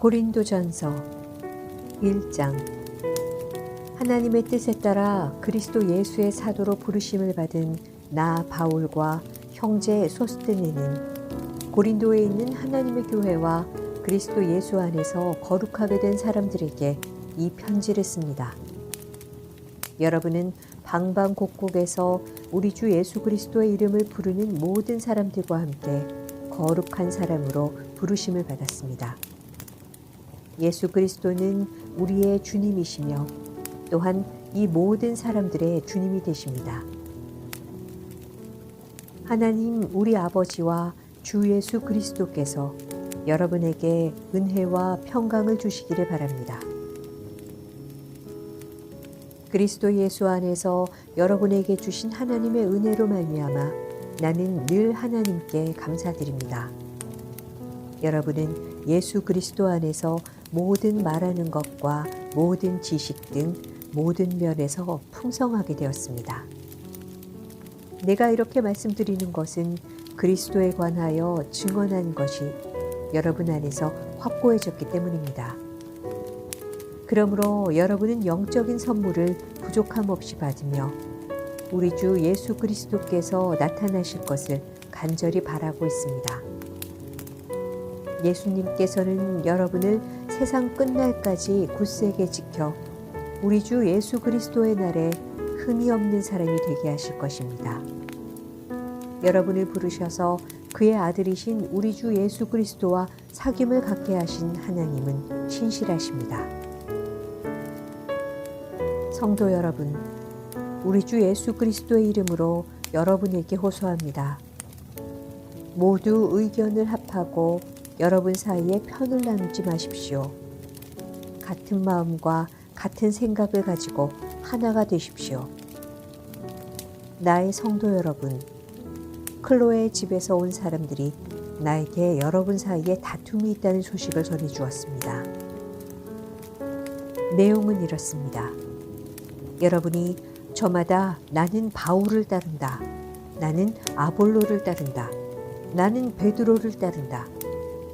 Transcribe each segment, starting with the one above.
고린도전서 1장 하나님의 뜻에 따라 그리스도 예수의 사도로 부르심을 받은 나 바울과 형제 소스테네는 고린도에 있는 하나님의 교회와 그리스도 예수 안에서 거룩하게 된 사람들에게 이 편지를 씁니다. 여러분은 방방곡곡에서 우리 주 예수 그리스도의 이름을 부르는 모든 사람들과 함께 거룩한 사람으로 부르심을 받았습니다. 예수 그리스도는 우리의 주님이시며 또한 이 모든 사람들의 주님이 되십니다. 하나님 우리 아버지와 주 예수 그리스도께서 여러분에게 은혜와 평강을 주시기를 바랍니다. 그리스도 예수 안에서 여러분에게 주신 하나님의 은혜로 말미암아 나는 늘 하나님께 감사드립니다. 여러분은 예수 그리스도 안에서 모든 말하는 것과 모든 지식 등 모든 면에서 풍성하게 되었습니다. 내가 이렇게 말씀드리는 것은 그리스도에 관하여 증언한 것이 여러분 안에서 확고해졌기 때문입니다. 그러므로 여러분은 영적인 선물을 부족함 없이 받으며 우리 주 예수 그리스도께서 나타나실 것을 간절히 바라고 있습니다. 예수님께서는 여러분을 세상 끝날까지 굳세게 지켜 우리 주 예수 그리스도의 날에 흠이 없는 사람이 되게 하실 것입니다. 여러분을 부르셔서 그의 아들이신 우리 주 예수 그리스도와 사귐을 갖게 하신 하나님은 신실하십니다. 성도 여러분, 우리 주 예수 그리스도의 이름으로 여러분에게 호소합니다. 모두 의견을 합하고 여러분 사이에 편을 나누지 마십시오. 같은 마음과 같은 생각을 가지고 하나가 되십시오. 나의 성도 여러분, 클로의 집에서 온 사람들이 나에게 여러분 사이에 다툼이 있다는 소식을 전해 주었습니다. 내용은 이렇습니다. 여러분이 저마다 나는 바울을 따른다. 나는 아볼로를 따른다. 나는 베드로를 따른다.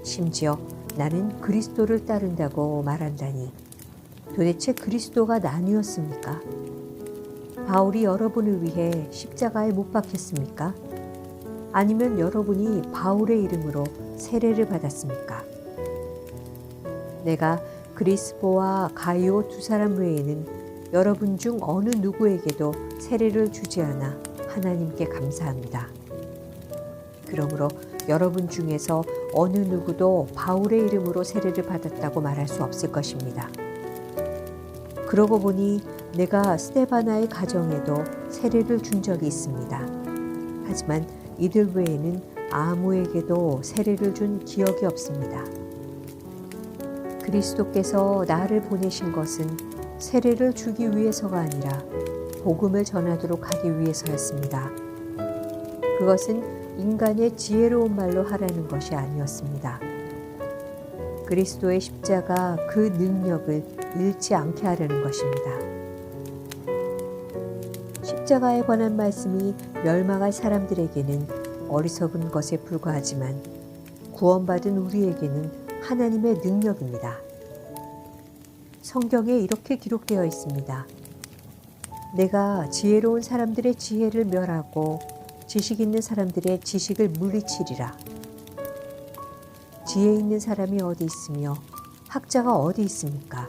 심지어 나는 그리스도를 따른다고 말한다니 도대체 그리스도가 나뉘었습니까? 바울이 여러분을 위해 십자가에 못 박혔습니까? 아니면 여러분이 바울의 이름으로 세례를 받았습니까? 내가 그리스보와 가이오 두 사람 외에는 여러분 중 어느 누구에게도 세례를 주지 않아 하나님께 감사합니다. 그러므로 여러분 중에서 어느 누구도 바울의 이름으로 세례를 받았다고 말할 수 없을 것입니다. 그러고 보니 내가 스테바나의 가정에도 세례를 준 적이 있습니다. 하지만 이들 외에는 아무에게도 세례를 준 기억이 없습니다. 그리스도께서 나를 보내신 것은 세례를 주기 위해서가 아니라 복음을 전하도록 하기 위해서였습니다. 그것은 인간의 지혜로운 말로 하라는 것이 아니었습니다. 그리스도의 십자가 그 능력을 잃지 않게 하려는 것입니다. 십자가에 관한 말씀이 멸망할 사람들에게는 어리석은 것에 불과하지만 구원받은 우리에게는 하나님의 능력입니다. 성경에 이렇게 기록되어 있습니다. 내가 지혜로운 사람들의 지혜를 멸하고 지식 있는 사람들의 지식을 물리치리라. 지혜 있는 사람이 어디 있으며 학자가 어디 있습니까?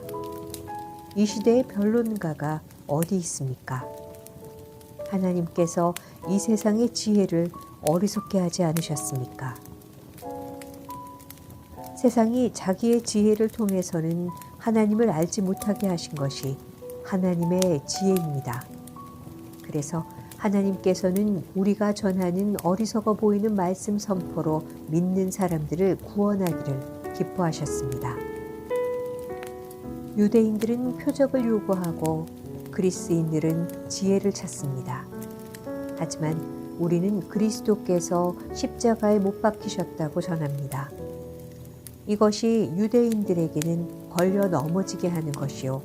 이 시대의 변론가가 어디 있습니까? 하나님께서 이 세상의 지혜를 어리석게 하지 않으셨습니까? 세상이 자기의 지혜를 통해서는 하나님을 알지 못하게 하신 것이 하나님의 지혜입니다. 그래서 하나님께서는 우리가 전하는 어리석어 보이는 말씀 선포로 믿는 사람들을 구원하기를 기뻐하셨습니다. 유대인들은 표적을 요구하고 그리스인들은 지혜를 찾습니다. 하지만 우리는 그리스도께서 십자가에 못 박히셨다고 전합니다. 이것이 유대인들에게는 걸려 넘어지게 하는 것이요.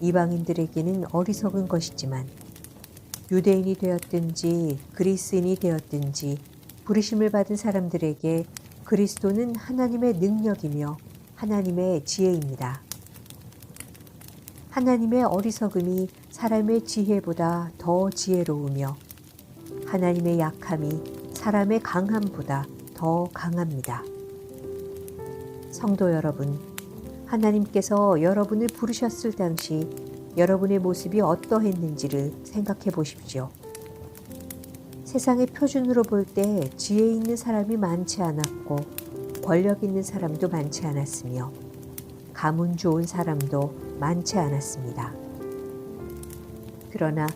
이방인들에게는 어리석은 것이지만 유대인이 되었든지 그리스인이 되었든지 부르심을 받은 사람들에게 그리스도는 하나님의 능력이며 하나님의 지혜입니다. 하나님의 어리석음이 사람의 지혜보다 더 지혜로우며 하나님의 약함이 사람의 강함보다 더 강합니다. 성도 여러분, 하나님께서 여러분을 부르셨을 당시 여러분의 모습이 어떠했는지를 생각해 보십시오. 세상의 표준으로 볼 때 지혜 있는 사람이 많지 않았고 권력 있는 사람도 많지 않았으며 가문 좋은 사람도 많지 않았습니다. 그러나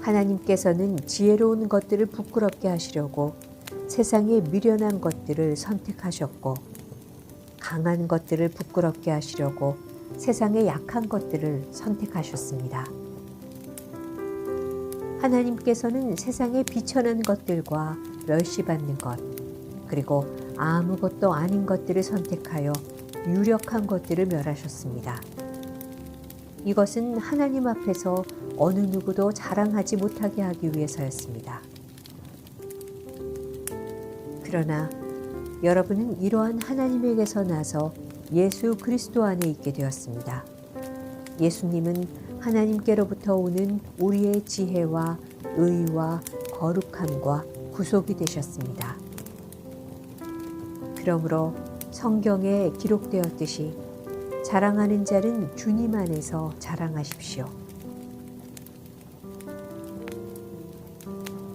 하나님께서는 지혜로운 것들을 부끄럽게 하시려고 세상의 미련한 것들을 선택하셨고 강한 것들을 부끄럽게 하시려고 세상의 약한 것들을 선택하셨습니다. 하나님께서는 세상의 비천한 것들과 멸시받는 것, 그리고 아무것도 아닌 것들을 선택하여 유력한 것들을 멸하셨습니다. 이것은 하나님 앞에서 어느 누구도 자랑하지 못하게 하기 위해서였습니다. 그러나 여러분은 이러한 하나님에게서 나서 예수 그리스도 안에 있게 되었습니다. 예수님은 하나님께로부터 오는 우리의 지혜와 의와 거룩함과 구속이 되셨습니다. 그러므로 성경에 기록되었듯이 자랑하는 자는 주님 안에서 자랑하십시오.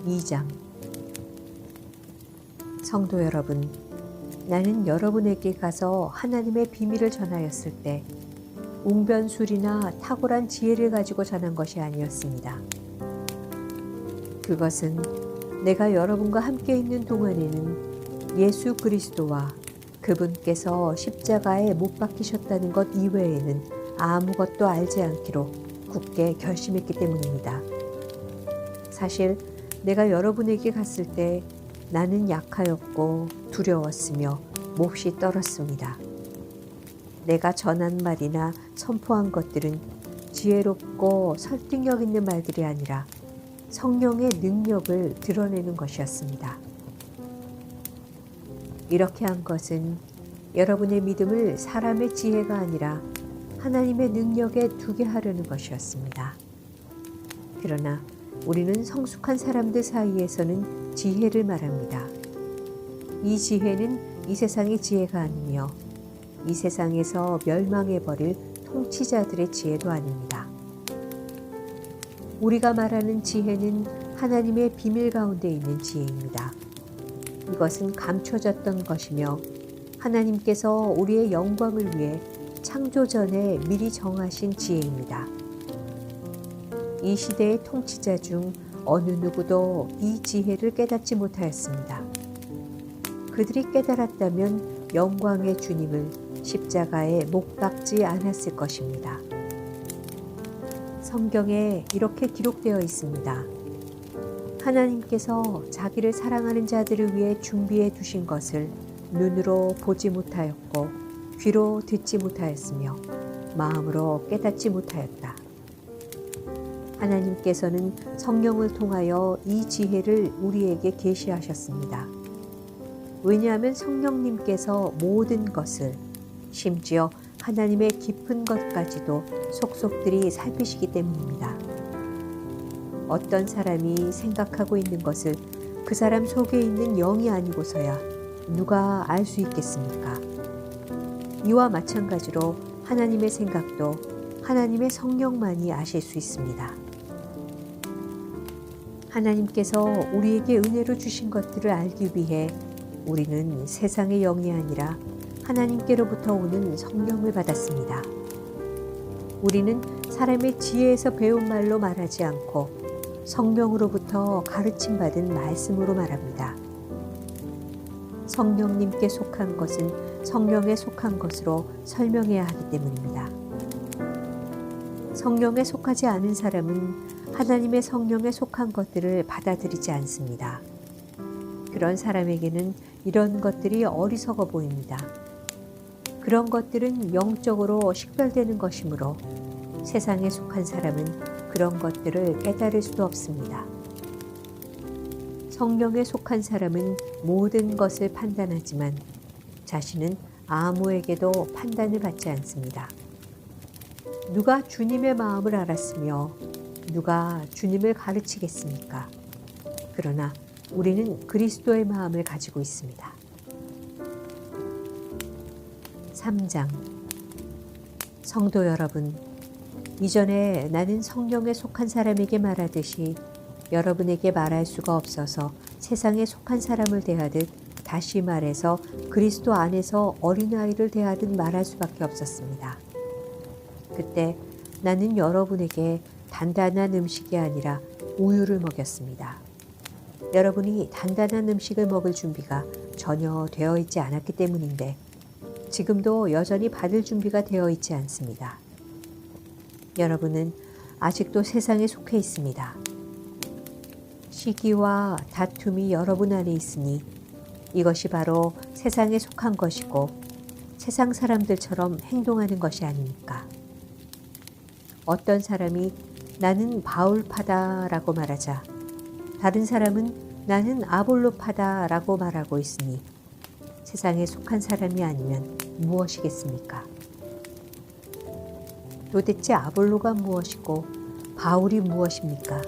2장 성도 여러분, 나는 여러분에게 가서 하나님의 비밀을 전하였을 때 웅변술이나 탁월한 지혜를 가지고 전한 것이 아니었습니다. 그것은 내가 여러분과 함께 있는 동안에는 예수 그리스도와 그분께서 십자가에 못 박히셨다는 것 이외에는 아무것도 알지 않기로 굳게 결심했기 때문입니다. 사실 내가 여러분에게 갔을 때 나는 약하였고 두려웠으며 몹시 떨었습니다. 내가 전한 말이나 선포한 것들은 지혜롭고 설득력 있는 말들이 아니라 성령의 능력을 드러내는 것이었습니다. 이렇게 한 것은 여러분의 믿음을 사람의 지혜가 아니라 하나님의 능력에 두게 하려는 것이었습니다. 그러나 우리는 성숙한 사람들 사이에서는 지혜를 말합니다. 이 지혜는 이 세상의 지혜가 아니며 이 세상에서 멸망해버릴 통치자들의 지혜도 아닙니다. 우리가 말하는 지혜는 하나님의 비밀 가운데 있는 지혜입니다. 이것은 감춰졌던 것이며 하나님께서 우리의 영광을 위해 창조 전에 미리 정하신 지혜입니다. 이 시대의 통치자 중 어느 누구도 이 지혜를 깨닫지 못하였습니다. 그들이 깨달았다면 영광의 주님을 십자가에 못 박지 않았을 것입니다. 성경에 이렇게 기록되어 있습니다. 하나님께서 자기를 사랑하는 자들을 위해 준비해 두신 것을 눈으로 보지 못하였고 귀로 듣지 못하였으며 마음으로 깨닫지 못하였다. 하나님께서는 성령을 통하여 이 지혜를 우리에게 계시하셨습니다. 왜냐하면 성령님께서 모든 것을 심지어 하나님의 깊은 것까지도 속속들이 살피시기 때문입니다. 어떤 사람이 생각하고 있는 것을 그 사람 속에 있는 영이 아니고서야 누가 알 수 있겠습니까? 이와 마찬가지로 하나님의 생각도 하나님의 성령만이 아실 수 있습니다. 하나님께서 우리에게 은혜로 주신 것들을 알기 위해 우리는 세상의 영이 아니라 하나님께로부터 오는 성령을 받았습니다. 우리는 사람의 지혜에서 배운 말로 말하지 않고 성령으로부터 가르침 받은 말씀으로 말합니다. 성령님께 속한 것은 성령에 속한 것으로 설명해야 하기 때문입니다. 성령에 속하지 않은 사람은 하나님의 성령에 속한 것들을 받아들이지 않습니다. 그런 사람에게는 이런 것들이 어리석어 보입니다. 그런 것들은 영적으로 식별되는 것이므로 세상에 속한 사람은 그런 것들을 깨달을 수도 없습니다. 성령에 속한 사람은 모든 것을 판단하지만 자신은 아무에게도 판단을 받지 않습니다. 누가 주님의 마음을 알았으며 누가 주님을 가르치겠습니까? 그러나 우리는 그리스도의 마음을 가지고 있습니다. 3장 성도 여러분, 이전에 나는 성령에 속한 사람에게 말하듯이 여러분에게 말할 수가 없어서 세상에 속한 사람을 대하듯 다시 말해서 그리스도 안에서 어린아이를 대하듯 말할 수밖에 없었습니다. 그때 나는 여러분에게 단단한 음식이 아니라 우유를 먹였습니다. 여러분이 단단한 음식을 먹을 준비가 전혀 되어 있지 않았기 때문인데 지금도 여전히 받을 준비가 되어 있지 않습니다. 여러분은 아직도 세상에 속해 있습니다. 시기와 다툼이 여러분 안에 있으니 이것이 바로 세상에 속한 것이고 세상 사람들처럼 행동하는 것이 아닙니까? 어떤 사람이 나는 바울파다라고 말하자 다른 사람은 나는 아볼로파다라고 말하고 있으니 세상에 속한 사람이 아니면 무엇이겠습니까? 도대체 아볼로가 무엇이고 바울이 무엇입니까?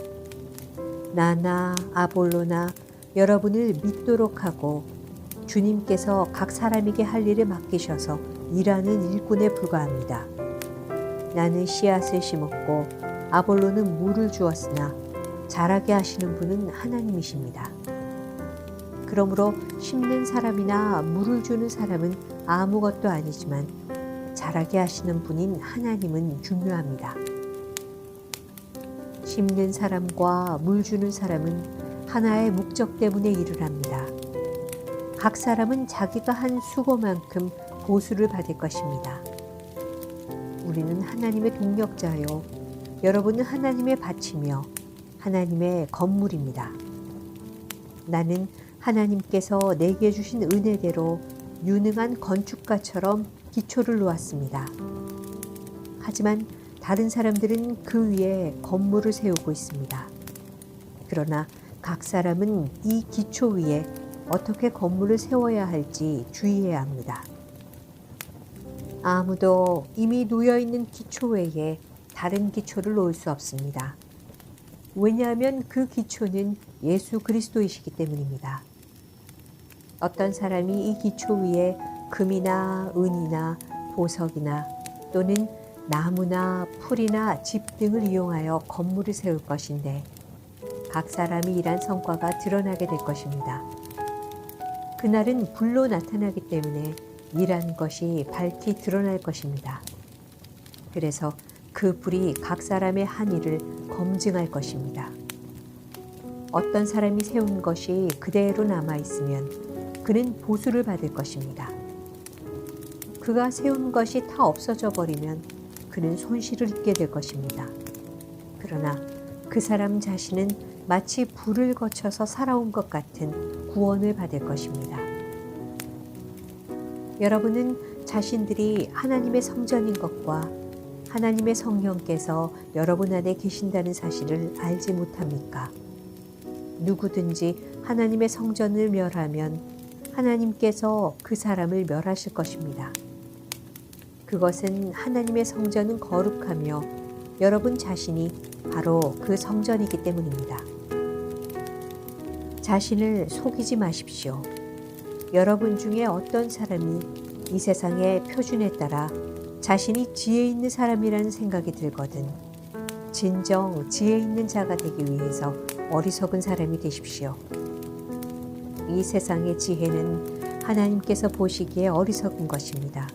나나 아볼로나 여러분을 믿도록 하고 주님께서 각 사람에게 할 일을 맡기셔서 일하는 일꾼에 불과합니다. 나는 씨앗을 심었고 아볼로는 물을 주었으나 자라게 하시는 분은 하나님이십니다. 그러므로 심는 사람이나 물을 주는 사람은 아무것도 아니지만 자라게 하시는 분인 하나님은 중요합니다. 심는 사람과 물 주는 사람은 하나의 목적 때문에 일을 합니다. 각 사람은 자기가 한 수고만큼 보수를 받을 것입니다. 우리는 하나님의 동력자요. 여러분은 하나님의 밭이며 하나님의 건물입니다. 나는 하나님께서 내게 주신 은혜대로 유능한 건축가처럼 기초를 놓았습니다. 하지만 다른 사람들은 그 위에 건물을 세우고 있습니다. 그러나 각 사람은 이 기초 위에 어떻게 건물을 세워야 할지 주의해야 합니다. 아무도 이미 놓여 있는 기초 외에 다른 기초를 놓을 수 없습니다. 왜냐하면 그 기초는 예수 그리스도이시기 때문입니다. 어떤 사람이 이 기초 위에 금이나 은이나 보석이나 또는 나무나 풀이나 집 등을 이용하여 건물을 세울 것인데 각 사람이 일한 성과가 드러나게 될 것입니다. 그날은 불로 나타나기 때문에 일한 것이 밝히 드러날 것입니다. 그래서 그 불이 각 사람의 한 일을 검증할 것입니다. 어떤 사람이 세운 것이 그대로 남아 있으면 그는 보수를 받을 것입니다. 그가 세운 것이 다 없어져 버리면 그는 손실을 입게 될 것입니다. 그러나 그 사람 자신은 마치 불을 거쳐서 살아온 것 같은 구원을 받을 것입니다. 여러분은 자신들이 하나님의 성전인 것과 하나님의 성령께서 여러분 안에 계신다는 사실을 알지 못합니까? 누구든지 하나님의 성전을 멸하면 하나님께서 그 사람을 멸하실 것입니다. 그것은 하나님의 성전은 거룩하며 여러분 자신이 바로 그 성전이기 때문입니다. 자신을 속이지 마십시오. 여러분 중에 어떤 사람이 이 세상의 표준에 따라 자신이 지혜 있는 사람이라는 생각이 들거든 진정 지혜 있는 자가 되기 위해서 어리석은 사람이 되십시오. 이 세상의 지혜는 하나님께서 보시기에 어리석은 것입니다.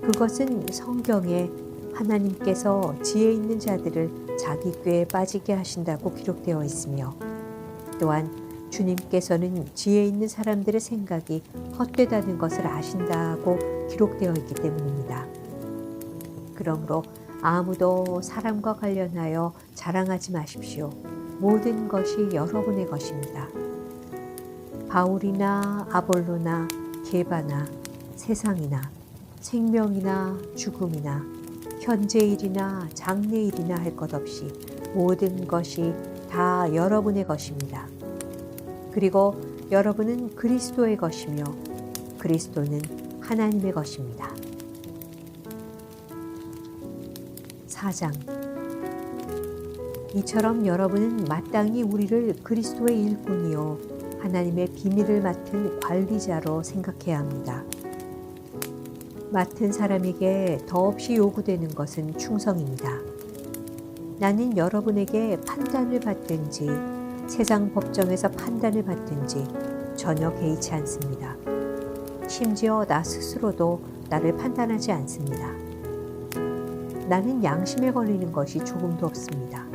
그것은 성경에 하나님께서 지혜 있는 자들을 자기 꾀에 빠지게 하신다고 기록되어 있으며 또한 주님께서는 지혜 있는 사람들의 생각이 헛되다는 것을 아신다고 기록되어 있기 때문입니다. 그러므로 아무도 사람과 관련하여 자랑하지 마십시오. 모든 것이 여러분의 것입니다. 바울이나 아볼로나 게바나 세상이나 생명이나 죽음이나 현재일이나 장래일이나 할 것 없이 모든 것이 다 여러분의 것입니다. 그리고 여러분은 그리스도의 것이며 그리스도는 하나님의 것입니다. 4장 이처럼 여러분은 마땅히 우리를 그리스도의 일꾼이요 하나님의 비밀을 맡은 관리자로 생각해야 합니다. 맡은 사람에게 더없이 요구되는 것은 충성입니다. 나는 여러분에게 판단을 받든지 세상 법정에서 판단을 받든지 전혀 개의치 않습니다. 심지어 나 스스로도 나를 판단하지 않습니다. 나는 양심에 걸리는 것이 조금도 없습니다.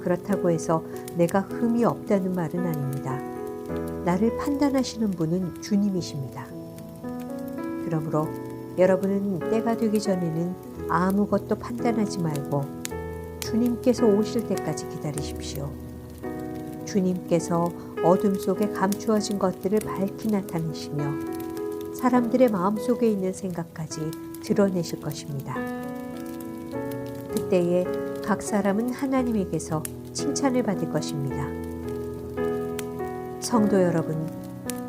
그렇다고 해서 내가 흠이 없다는 말은 아닙니다. 나를 판단하시는 분은 주님이십니다. 그러므로 여러분은 때가 되기 전에는 아무것도 판단하지 말고 주님께서 오실 때까지 기다리십시오. 주님께서 어둠 속에 감추어진 것들을 밝히 나타내시며 사람들의 마음 속에 있는 생각까지 드러내실 것입니다. 그때에 각 사람은 하나님에게서 칭찬을 받을 것입니다. 성도 여러분,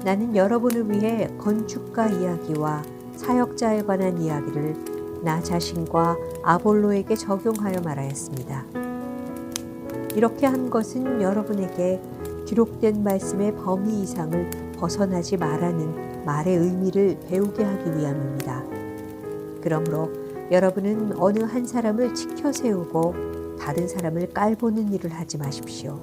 나는 여러분을 위해 건축가 이야기와 사역자에 관한 이야기를 나 자신과 아볼로에게 적용하여 말하였습니다. 이렇게 한 것은 여러분에게 기록된 말씀의 범위 이상을 벗어나지 말라는 말의 의미를 배우게 하기 위함입니다. 그러므로 여러분은 어느 한 사람을 지켜 세우고 다른 사람을 깔보는 일을 하지 마십시오.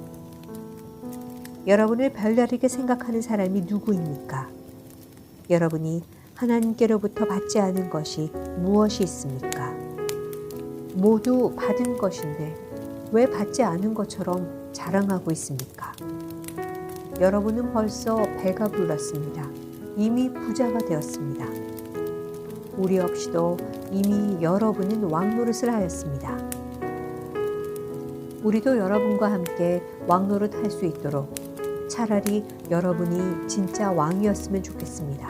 여러분을 별다르게 생각하는 사람이 누구입니까? 여러분이 하나님께로부터 받지 않은 것이 무엇이 있습니까? 모두 받은 것인데 왜 받지 않은 것처럼 자랑하고 있습니까? 여러분은 벌써 배가 불렀습니다. 이미 부자가 되었습니다. 우리 없이도 이미 여러분은 왕노릇을 하였습니다. 우리도 여러분과 함께 왕노릇 할 수 있도록 차라리 여러분이 진짜 왕이었으면 좋겠습니다.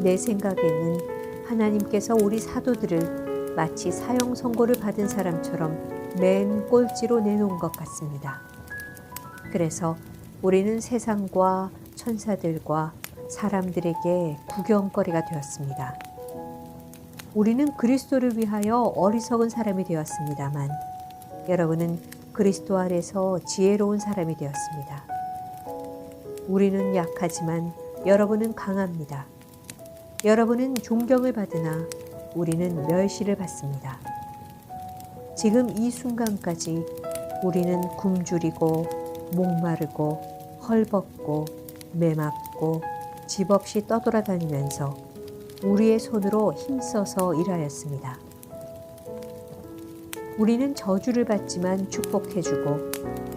내 생각에는 하나님께서 우리 사도들을 마치 사형 선고를 받은 사람처럼 맨 꼴찌로 내놓은 것 같습니다. 그래서 우리는 세상과 천사들과 사람들에게 구경거리가 되었습니다. 우리는 그리스도를 위하여 어리석은 사람이 되었습니다만 여러분은 그리스도 아래서 지혜로운 사람이 되었습니다. 우리는 약하지만 여러분은 강합니다. 여러분은 존경을 받으나 우리는 멸시를 받습니다. 지금 이 순간까지 우리는 굶주리고 목마르고 헐벗고 매맞고 집 없이 떠돌아다니면서 우리의 손으로 힘써서 일하였습니다. 우리는 저주를 받지만 축복해주고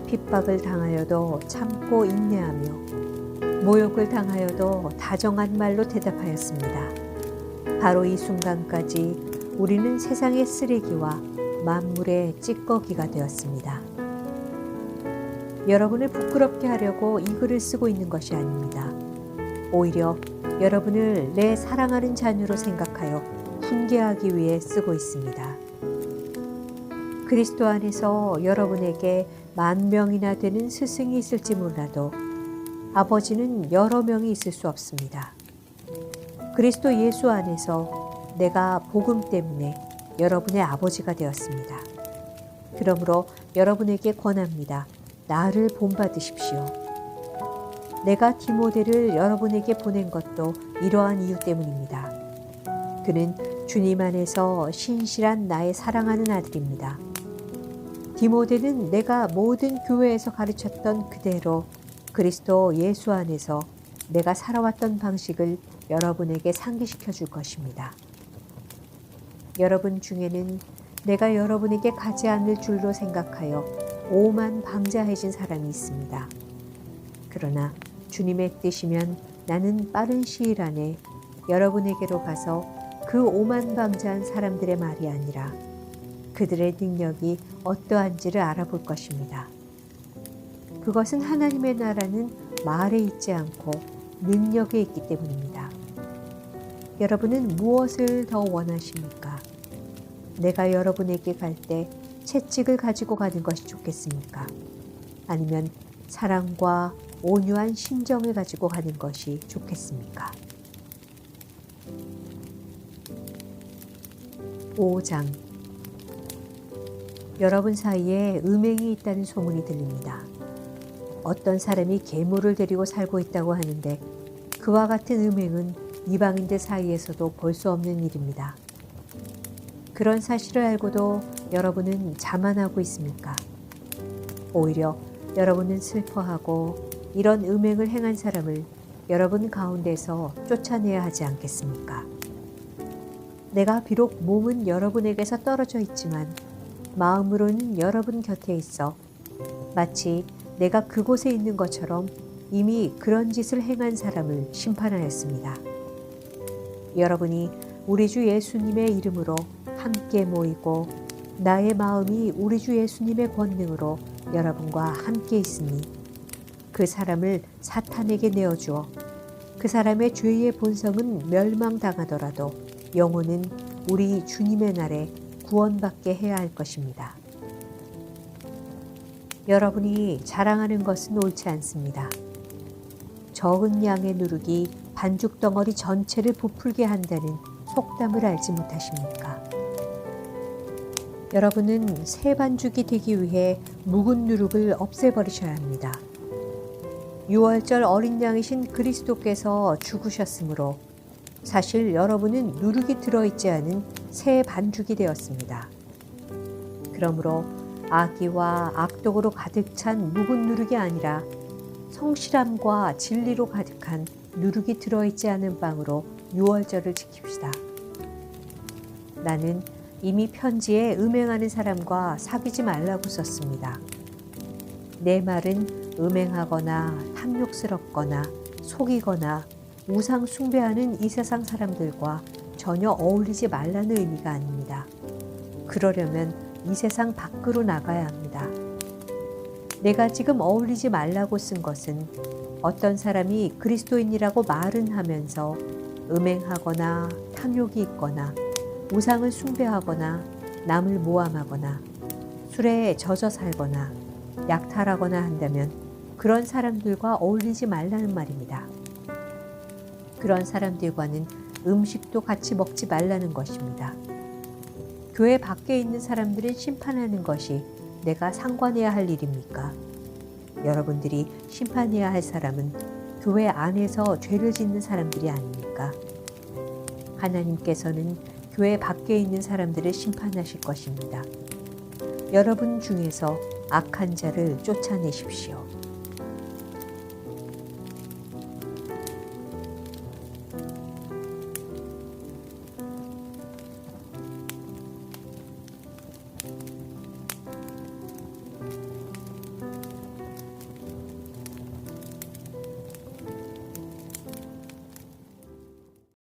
핍박을 당하여도 참고 인내하며 모욕을 당하여도 다정한 말로 대답하였습니다. 바로 이 순간까지 우리는 세상의 쓰레기와 만물의 찌꺼기가 되었습니다. 여러분을 부끄럽게 하려고 이 글을 쓰고 있는 것이 아닙니다. 오히려 여러분을 내 사랑하는 자녀로 생각하여 훈계하기 위해 쓰고 있습니다. 그리스도 안에서 여러분에게 만 명이나 되는 스승이 있을지 몰라도 아버지는 여러 명이 있을 수 없습니다. 그리스도 예수 안에서 내가 복음 때문에 여러분의 아버지가 되었습니다. 그러므로 여러분에게 권합니다. 나를 본받으십시오. 내가 디모데를 여러분에게 보낸 것도 이러한 이유 때문입니다. 그는 주님 안에서 신실한 나의 사랑하는 아들입니다. 디모데는 내가 모든 교회에서 가르쳤던 그대로 그리스도 예수 안에서 내가 살아왔던 방식을 여러분에게 상기시켜 줄 것입니다. 여러분 중에는 내가 여러분에게 가지 않을 줄로 생각하여 오만 방자해진 사람이 있습니다. 그러나 주님의 뜻이면 나는 빠른 시일 안에 여러분에게로 가서 그 오만방자한 사람들의 말이 아니라 그들의 능력이 어떠한지를 알아볼 것입니다. 그것은 하나님의 나라는 말에 있지 않고 능력에 있기 때문입니다. 여러분은 무엇을 더 원하십니까? 내가 여러분에게 갈 때 채찍을 가지고 가는 것이 좋겠습니까? 아니면 사랑과 온유한 심정을 가지고 가는 것이 좋겠습니까? 5장 여러분 사이에 음행이 있다는 소문이 들립니다. 어떤 사람이 계모를 데리고 살고 있다고 하는데 그와 같은 음행은 이방인들 사이에서도 볼 수 없는 일입니다. 그런 사실을 알고도 여러분은 자만하고 있습니까? 오히려 여러분은 슬퍼하고 이런 음행을 행한 사람을 여러분 가운데서 쫓아내야 하지 않겠습니까? 내가 비록 몸은 여러분에게서 떨어져 있지만 마음으로는 여러분 곁에 있어 마치 내가 그곳에 있는 것처럼 이미 그런 짓을 행한 사람을 심판하였습니다. 여러분이 우리 주 예수님의 이름으로 함께 모이고 나의 마음이 우리 주 예수님의 권능으로 여러분과 함께 있으니 그 사람을 사탄에게 내어주어 그 사람의 죄의 본성은 멸망당하더라도 영혼은 우리 주님의 날에 구원받게 해야 할 것입니다. 여러분이 자랑하는 것은 옳지 않습니다. 적은 양의 누룩이 반죽 덩어리 전체를 부풀게 한다는 속담을 알지 못하십니까? 여러분은 새 반죽이 되기 위해 묵은 누룩을 없애버리셔야 합니다. 6월절 어린 양이신 그리스도께서 죽으셨으므로 사실 여러분은 누룩이 들어있지 않은 새 반죽이 되었습니다. 그러므로 악의와 악독으로 가득 찬 묵은 누룩이 아니라 성실함과 진리로 가득한 누룩이 들어있지 않은 빵으로 6월절을 지킵시다. 나는 이미 편지에 음행하는 사람과 사귀지 말라고 썼습니다. 내 말은 음행하거나 탐욕스럽거나 속이거나 우상 숭배하는 이 세상 사람들과 전혀 어울리지 말라는 의미가 아닙니다. 그러려면 이 세상 밖으로 나가야 합니다. 내가 지금 어울리지 말라고 쓴 것은 어떤 사람이 그리스도인이라고 말은 하면서 음행하거나 탐욕이 있거나 우상을 숭배하거나 남을 모함하거나 술에 젖어 살거나 약탈하거나 한다면 그런 사람들과 어울리지 말라는 말입니다. 그런 사람들과는 음식도 같이 먹지 말라는 것입니다. 교회 밖에 있는 사람들을 심판하는 것이 내가 상관해야 할 일입니까? 여러분들이 심판해야 할 사람은 교회 안에서 죄를 짓는 사람들이 아닙니까? 하나님께서는 교회 밖에 있는 사람들을 심판하실 것입니다. 여러분 중에서 악한 자를 쫓아내십시오.